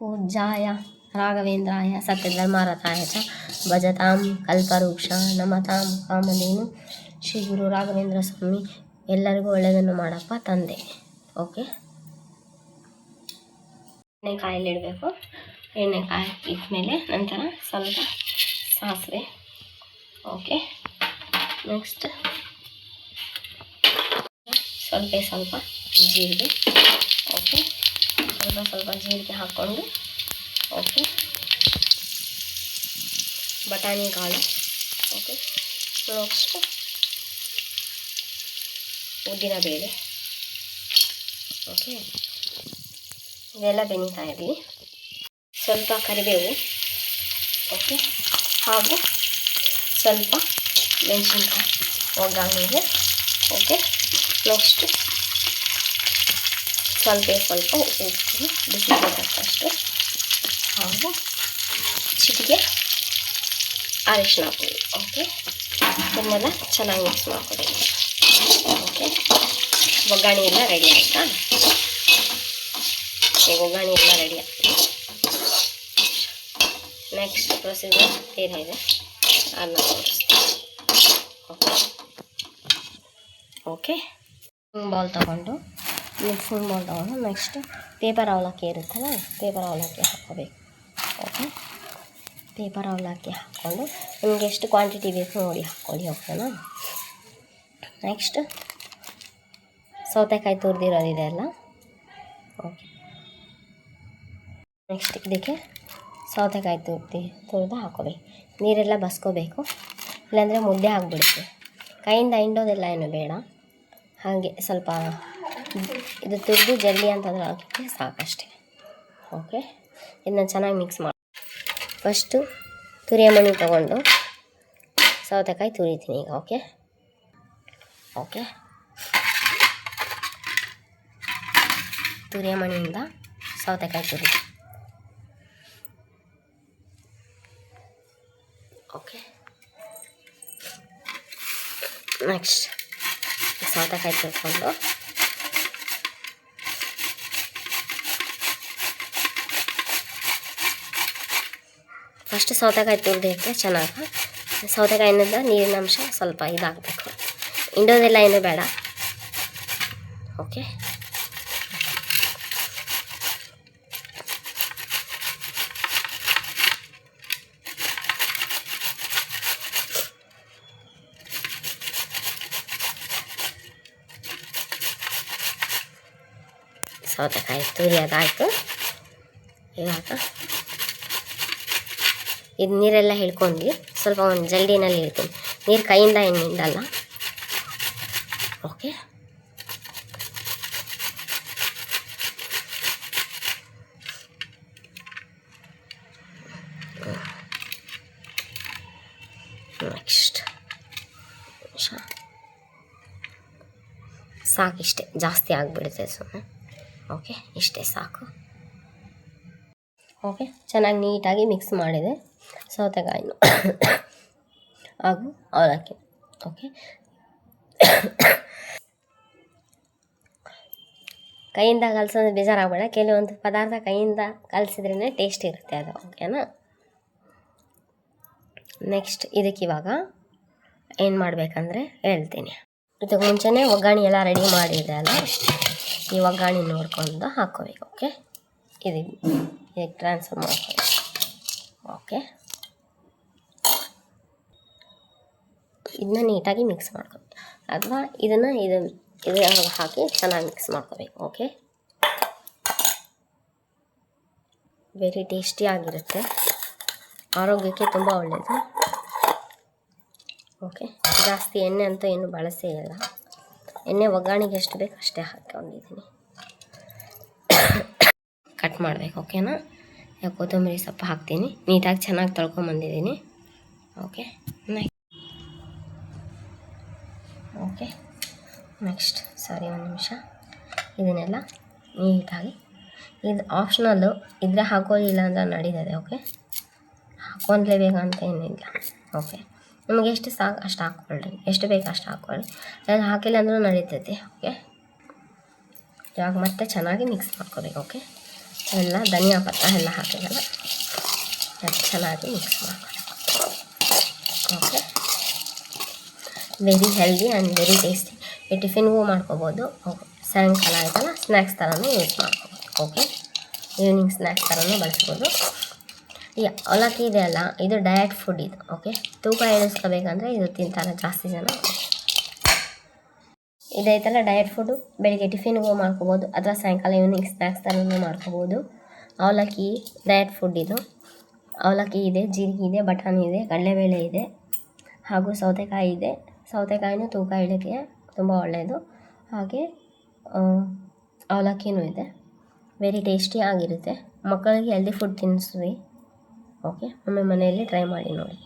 ಪೂಜ್ಯಾಯ ರಾಘವೇಂದ್ರಾಯ ಸತ್ಯಧರ್ಮರಥಾಯ ಚ भजतां कल्पवृक्षा नमतां ಕಾಮಧೇನು. ಶ್ರೀ ಗುರು ರಾಘವೇಂದ್ರ ಸ್ವಾಮಿ, ಎಲ್ಲರಿಗೂ ಒಳ್ಳೆಯದನ್ನು ಮಾಡಪ್ಪ ತಂದೆ. ಓಕೆ? ಎಣ್ಣೆ ಕಾಯಲ್ಲಿಡಬೇಕು ಎಣ್ಣೆ ಕಾಯಿ ಇಟ್ಮೇಲೆ ನಂತರ ಸ್ವಲ್ಪ ಸಾಸಿವೆ. ಓಕೆ? ನೆಕ್ಸ್ಟ್. ಸ್ವಲ್ಪ ಸ್ವಲ್ಪ ಜೀರಿಗೆ. ಓಕೆ? ಸ್ವಲ್ಪ ಸ್ವಲ್ಪ ಜೀರಿಗೆ ಹಾಕ್ಕೊಂಡು ಓಕೆ ಬಟಾಣಿ ಕಾಳು ಓಕೆ ನೆಕ್ಸ್ಟ್ ಉದ್ದಿನ ಬೇಳೆ ಓಕೆ ಇದೆಲ್ಲ ಬೆನೀತಾ ಇರಲಿ ಸ್ವಲ್ಪ ಕರಿಬೇವು ಓಕೆ ಹಾಗೂ ಸ್ವಲ್ಪ ಮೆಣಸಿನ್ಕಾಯಿ ಒಗ್ಗರಣೆಗೆ ಓಕೆ ನೆಕ್ಸ್ಟ್ ಸ್ವಲ್ಪ ಸ್ವಲ್ಪ ಉಪ್ಪು ಬಿಸಿ ಬೇಕಷ್ಟು ಹಾಗೂ ಚಿಟಿಗೆ ಅರಿಶಿನ ಪುಡಿ ಓಕೆ ಇದನ್ನೆಲ್ಲ ಚೆನ್ನಾಗಿ ಮಿಕ್ಸ್ ಮಾಡ್ಕೊಬೇಕು ಓಕೆ ಒಗ್ಗರಣೆ ಎಲ್ಲ ರೆಡಿ ಆಯಿತಾ? ಒಗ್ಗರಣೆ ಎಲ್ಲ ರೆಡಿ ಆಗ್ತದೆ ನೆಕ್ಸ್ಟ್ ಪ್ರೊಸೀಜರ್ ಏನಿದೆ? ಅದನ್ನ ತೋರಿಸ್ತೀನಿ. ಓಕೆ ಓಕೆ ಬೌಲ್ ತೊಗೊಂಡು ಬೌಲ್ ತೊಗೊಂಡು ನೆಕ್ಸ್ಟ್ ಪೇಪರ್ ಅವಲಕ್ಕಿ ಇರುತ್ತಲ್ಲ ಪೇಪರ್ ಅವಲಕ್ಕಿ ಹಾಕ್ಕೋಬೇಕು. ಓಕೆ ಪೇಪರ್ ಅವಲಕ್ಕಿ ಹಾಕ್ಕೊಂಡು ನಿಮಗೆ ಎಷ್ಟು ಕ್ವಾಂಟಿಟಿ ಬೇಕು ನೋಡಿ ಹಾಕ್ಕೊಳ್ಳಿ ಓಕೆನಾ ನೆಕ್ಸ್ಟ್ ಸೌತೆಕಾಯಿ ತುರಿದಿರೋದಿದೆ ಅಲ್ಲ? ಓಕೆ ನೆಕ್ಸ್ಟ್ ಇದಕ್ಕೆ ಸೌತೆಕಾಯಿ ತುರ್ತಿ ತುರಿದು ಹಾಕೋಬೇಕು ನೀರೆಲ್ಲ ಬಸ್ಕೋಬೇಕು. ಇಲ್ಲಾಂದರೆ ಮುದ್ದೆ ಆಗಿಬಿಡುತ್ತೆ. ಕೈಯಿಂದ ಹಿಂಡೋದೆಲ್ಲ ಏನು ಬೇಡ. ಹಾಗೆ ಸ್ವಲ್ಪ ಇದು ತುರಿದು ಜಲ್ದಿ ಅಂತಂದ್ರೆ ಹಾಕಿದ್ರೆ ಸಾಕಷ್ಟೇ. ಓಕೆ ಇದನ್ನ ಚೆನ್ನಾಗಿ ಮಿಕ್ಸ್ ಮಾಡಿ. ಫಸ್ಟು ತುರಿಯಮಣಿ ತೊಗೊಂಡು ಸೌತೆಕಾಯಿ ತುರಿತೀನಿ ಈಗ ಓಕೆ ಓಕೆ ತುರಿಯಮಣಿಯಿಂದ ಸೌತೆಕಾಯಿ ತುರಿ ಓಕೆ ನೆಕ್ಸ್ಟ್ ಸೌತೆಕಾಯಿ ತುರ್ಕೊಂಡು ಫಸ್ಟ್ ಸೌತೆಕಾಯಿ ತುರಿದೈತೆ ಚೆನ್ನಾಗಿ ಸೌತೆಕಾಯಿನಿಂದ ನೀರಿನ ಅಂಶ ಸ್ವಲ್ಪ ಇದಾಗಬೇಕು. ಇಂಡೋದೆಲ್ಲ ಏನು ಬೇಡ. ಓಕೆ. ಸೌತೆಕಾಯಿ ತುರಿಯೋದಾಯಿತು. ಇವಾಗ ಇದು ನೀರೆಲ್ಲ ಹಿಡ್ಕೊಂಡ್ವಿ ಸ್ವಲ್ಪ ಒಂದು ಜಲ್ಡಿನಲ್ಲಿ ಇಡ್ತೀನಿ ನೀರು ಕೈಯಿಂದ ಏನು ಹಿಂಡಲ್ಲ ಓಕೆ ನೆಕ್ಸ್ಟ್ ಸಾಕಿಷ್ಟೇ. ಜಾಸ್ತಿ ಆಗಿಬಿಡುತ್ತೆ ಸುಮ್ಮನೆ ಓಕೆ ಇಷ್ಟೇ ಸಾಕು. ಓಕೆ. ಚೆನ್ನಾಗಿ ನೀಟಾಗಿ ಮಿಕ್ಸ್ ಮಾಡಿದೆ. ಸೌತೆಕಾಯಿನು. ಹಾಗೂ ಅವಲಕ್ಕಿ. ಓಕೆ. ಕೈಯಿಂದ ಕಲಸೋದು ಬೇಜಾರಾಗಬೇಡ. ಕೆಲವೊಂದು ಪದಾರ್ಥ ಕೈಯಿಂದ ಕಲಸಿದ್ರೇ ಟೇಸ್ಟ್ ಇರುತ್ತೆ ಅದು. ಓಕೆನಾ ನೆಕ್ಸ್ಟ್ ಇದಕ್ಕೆ ಇವಾಗ ಏನು ಮಾಡಬೇಕಂದ್ರೆ ಹೇಳ್ತೀನಿ. ಇದಕ್ಕೆ ಮುಂಚೆನೇ ಒಗ್ಗರಣೆ ಎಲ್ಲ ರೆಡಿ ಮಾಡಿದೆ ಅಲ್ಲ? ಈ ಒಗ್ಗರಣೆ ನೋಡ್ಕೊಂಡು ಹಾಕ್ಕೋಬೇಕು. ಓಕೆ ಇದು ಇದಕ್ಕೆ ಟ್ರಾನ್ಸ್ಫರ್ ಮಾಡ್ಕೊಳ್ಳಿ ಓಕೆ ಇದನ್ನ ನೀಟಾಗಿ ಮಿಕ್ಸ್ ಮಾಡ್ಕೋಬೇಕು ಅಥವಾ ಇದನ್ನು ಇದು ಇದು ಹಾಕಿ ಚೆನ್ನಾಗಿ ಮಿಕ್ಸ್ ಮಾಡ್ಕೋಬೇಕು. ಓಕೆ ವೆರಿ ಟೇಸ್ಟಿಯಾಗಿರುತ್ತೆ ಆರೋಗ್ಯಕ್ಕೆ ತುಂಬ ಒಳ್ಳೆಯದು ಓಕೆ ಜಾಸ್ತಿ ಎಣ್ಣೆ ಅಂತೂ ಏನು ಬಳಸೇ ಇಲ್ಲ. ಎಣ್ಣೆ ಒಗ್ಗರಣೆಗೆ ಎಷ್ಟು ಬೇಕು ಅಷ್ಟೇ ಹಾಕ್ಕೊಂಡಿದ್ದೀನಿ. ಮಾಡಬೇಕು ಓಕೆನಾ ಕೊತ್ತಂಬರಿ ಸೊಪ್ಪು ಹಾಕ್ತೀನಿ. ನೀಟಾಗಿ ಚೆನ್ನಾಗಿ ತೊಳ್ಕೊಂಬಂದಿದ್ದೀನಿ okay next okay next sorry ಒಂದು ನಿಮಿಷ. ಇದನ್ನೆಲ್ಲ ನೀಟಾಗಿ ಇದು ಆಪ್ಷನಲ್ಲು ಇದ್ರೆ ಹಾಕೋದಿಲ್ಲ ಅಂತ ನಡೀತದೆ ಓಕೆ ಹಾಕ್ಕೊಂಡ್ಲೇಬೇಕಂತ ಏನಿಲ್ಲ ಓಕೆ ನಿಮಗೆ ಎಷ್ಟು ಸಾಕು ಅಷ್ಟು ಹಾಕ್ಕೊಳ್ಳಿ. ಎಷ್ಟು ಬೇಕು ಅಷ್ಟು ಹಾಕ್ಕೊಳ್ಳಿ. ಅದು ಹಾಕಿಲ್ಲ ಅಂದ್ರೂ ನಡೀತೈತಿ ಓಕೆ ಇವಾಗ ಮತ್ತೆ ಚೆನ್ನಾಗಿ ಮಿಕ್ಸ್ ಮಾಡ್ಕೋಬೇಕು ಓಕೆ ಎಲ್ಲ ಧನಿಯಾ ಪತ್ರ ಎಲ್ಲ ಹಾಕಿದಲ್ಲ ಅದು ಚೆನ್ನಾಗಿ ಮಿಕ್ಸ್ ಮಾಡ್ಕೊಳ್ಳಿ okay very healthy and very tasty ಈ ಟಿಫಿನ್ಗೂ ಮಾಡ್ಕೋಬೋದು. ಓಕೆ ಸಾಯಂಕಾಲ ಆಯಿತಲ್ಲ ಸ್ನ್ಯಾಕ್ಸ್ ಥರನೂ ಯೂಸ್ ಮಾಡ್ಕೋಬೋದು. ಓಕೆ ಈವ್ನಿಂಗ್ ಸ್ನ್ಯಾಕ್ಸ್ ಥರನೂ ಬಳಸ್ಬೋದು. ಈ ಅವಲಕ್ಕಿ ಇದೆ ಅಲ್ಲ, ಇದು ಡಯಟ್ ಫುಡ್ ಇದು. ಓಕೆ ತೂಕ ಇಳಿಸ್ಕೋಬೇಕಂದ್ರೆ ಇದು ತಿಂತಾರೆ ಜಾಸ್ತಿ ಜನ. ಇದೈತಲ್ಲ ಡಯಟ್ ಫುಡ್ಡು ಬೆಳಿಗ್ಗೆ ಟಿಫಿನ್ಗೂ ಮಾಡ್ಕೋಬೋದು, ಅಥವಾ ಸಾಯಂಕಾಲ ಈವ್ನಿಂಗ್ ಸ್ನ್ಯಾಕ್ಸ್ ಥರನೂ ಮಾಡ್ಕೋಬೋದು. ಅವಲಕ್ಕಿ ಡಯಟ್ ಫುಡ್ ಇದು. ಅವಲಕ್ಕಿ ಇದೆ, ಜೀರಿಗೆ ಇದೆ, ಬಟಾಣಿ ಇದೆ, ಕಡಲೆಬೇಳೆ ಇದೆ, ಹಾಗೂ ಸೌತೆಕಾಯಿ ಇದೆ. ಸೌತೆಕಾಯಿನೂ ತೂಕ ಇಳಿಕೆ ತುಂಬ ಒಳ್ಳೆಯದು. ಹಾಗೆ ಅವಲಕ್ಕಿನೂ ಇದೆ. ವೆರಿ ಟೇಸ್ಟಿ ಆಗಿರುತ್ತೆ. ಮಕ್ಕಳಿಗೆ ಹೆಲ್ದಿ ಫುಡ್ ತಿನ್ನಿಸ್ರಿ. ಓಕೆ ಒಮ್ಮೆ ಮನೆಯಲ್ಲಿ ಟ್ರೈ ಮಾಡಿ ನೋಡಿ.